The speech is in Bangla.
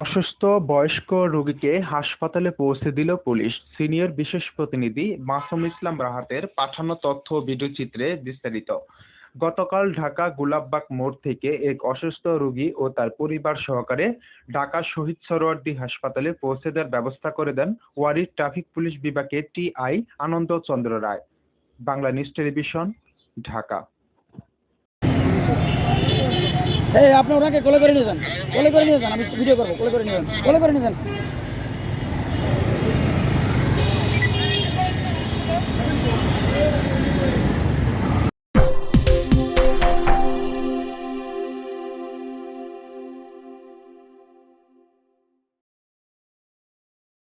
অসুস্থ বয়স্ক রোগীকে হাসপাতালে পৌঁছে দিল পুলিশ। সিনিয়র বিশেষ প্রতিনিধি মাসুম ইসলাম রাহাতের পাঠানো তথ্য ও ভিডিওচিত্রে বিস্তারিত। গতকাল ঢাকা গোলাপবাগ মোড় থেকে এক অসুস্থ রোগী ও তার পরিবার সহকারে ঢাকা শহীদ সরোয়ার্দী হাসপাতালে পৌঁছে দেওয়ার ব্যবস্থা করে দেন ওয়ারির ট্রাফিক পুলিশ বিভাগের TI Ananda Chandra Ray. Bangla news television, Dhaka. এই, আপনি ওনাকে কোলে করে নিয়ে যান। কোলে করে নিয়ে যান, আমি ভিডিও করব। কোলে করে নিয়ে যান। কোলে করে নিয়ে যান।